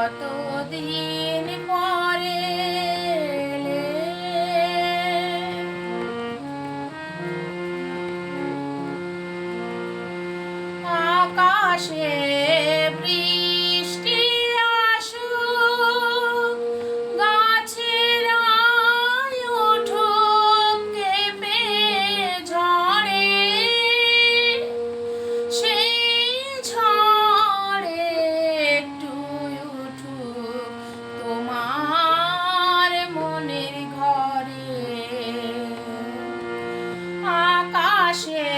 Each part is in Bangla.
কতদিন পরে আকাশে আকাশে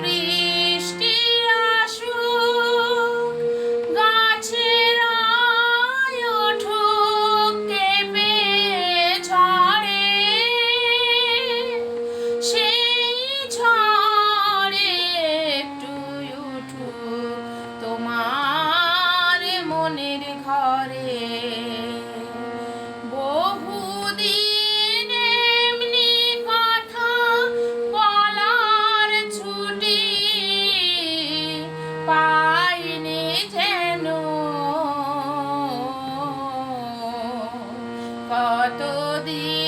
বৃষ্টি আসুক গাছেরা উঠুক কেঁপে ঝড়ে সেই ঝড়ে একটু তোমার মনের ঘরে। কতদিন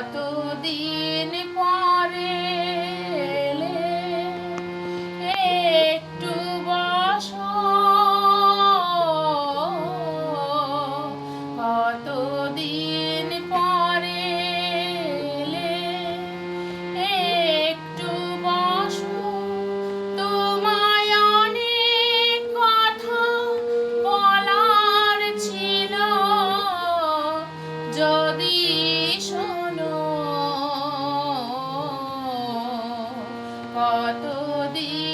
কতদিন পরে একটু বস। কতদিন পরে একটু বস। তোমায় ছিল। যদি শুন কতদিন